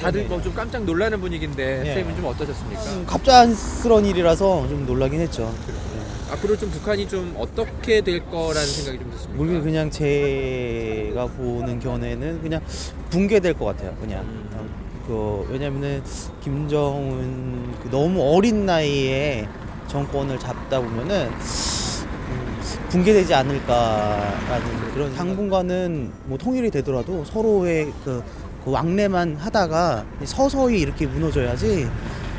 다들 네네. 뭐좀 깜짝 놀라는 분위기인데 네. 선생님은 좀 어떠셨습니까? 음, 갑작스러운 일이라서 좀 놀라긴 했죠. 앞으로 좀 북한이 좀 어떻게 될 거라는 생각이 좀 드십니까? 모르게 그냥 제가 보는 견해는 그냥 붕괴될 것 같아요. 그냥 음. 어, 그 왜냐면은 김정은 그 너무 어린 나이에 정권을 잡다 보면은 음, 붕괴되지 않을까라는 그런 당분간은 뭐 통일이 되더라도 서로의 그, 그 왕래만 하다가 서서히 이렇게 무너져야지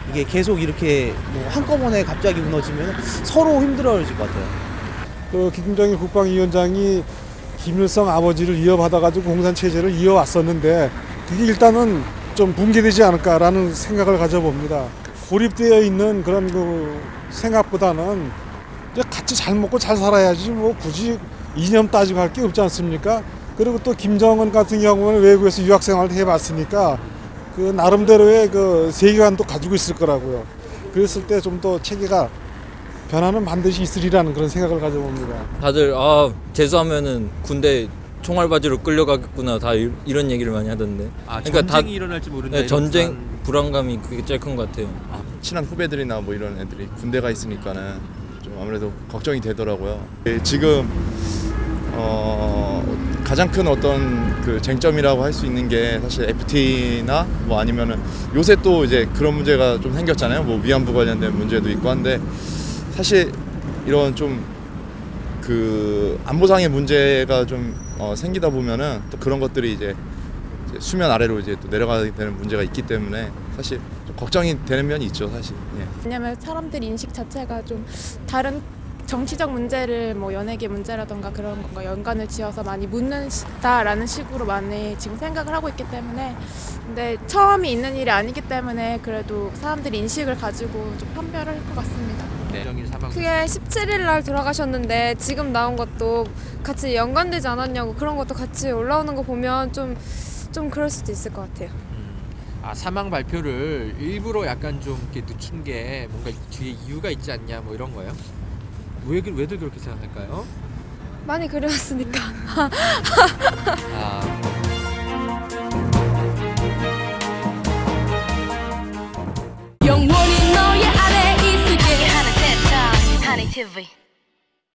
이게 계속 이렇게 뭐 한꺼번에 갑자기 무너지면 서로 힘들어질 것 같아요. 그 김정일 국방위원장이 김일성 아버지를 이어받아 가지고 공산 체제를 이어왔었는데 그게 일단은 좀 붕괴되지 않을까라는 생각을 가져봅니다. 고립되어 있는 그런 그 생각보다는 같이 잘 먹고 잘 살아야지 뭐 굳이 이념 따지고 할 게 없지 않습니까? 그리고 또 김정은 같은 경우는 외국에서 유학 생활을 해봤으니까 그 나름대로의 그 세계관도 가지고 있을 거라고요. 그랬을 때 좀 더 체계가 변화는 반드시 있으리라는 그런 생각을 가져봅니다. 다들 아 재수하면은 군대 총알바지로 끌려가겠구나 다 이, 런 얘기를 많이 하던데 아, 그러니까 다- 전쟁이 일어날지 모른다. 네, 이런 전쟁 불안. 불안감이 그게 제일 큰 것 같아요. 친한 후배들이나 뭐 이런 애들이 군대가 있으니까는 좀 아무래도 걱정이 되더라고요. 예, 지금 어, 가장 큰 어떤 그 쟁점이라고 할 수 있는 게 사실 FT나 뭐 아니면은 요새 또 이제 그런 문제가 좀 생겼잖아요. 뭐 위안부 관련된 문제도 있고 한데 사실 이런 좀 그 안보상의 문제가 좀 어, 생기다 보면은 또 그런 것들이 이제 수면 아래로 이제 또 내려가게 되는 문제가 있기 때문에 사실 좀 걱정이 되는 면이 있죠, 사실. 예. 왜냐면 사람들 인식 자체가 좀 다른 정치적 문제를 뭐 연예계 문제라던가 그런 건가 연관을 지어서 많이 묻는다라는 식으로 많이 지금 생각을 하고 있기 때문에 근데 처음이 있는 일이 아니기 때문에 그래도 사람들이 인식을 가지고 좀 판별을 할 것 같습니다. 네. 그게 17일 날 돌아가셨는데 지금 나온 것도 같이 연관되지 않았냐고 그런 것도 같이 올라오는 거 보면 좀좀 그럴 수도 있을 것 같아요. 아 사망 발표를 일부러 약간 좀 이렇게 늦춘 게 뭔가 뒤에 이유가 있지 않냐 뭐 이런 거요? 왜 그- 왜들 그렇게 생각할까요? 많이 그려왔으니까. 아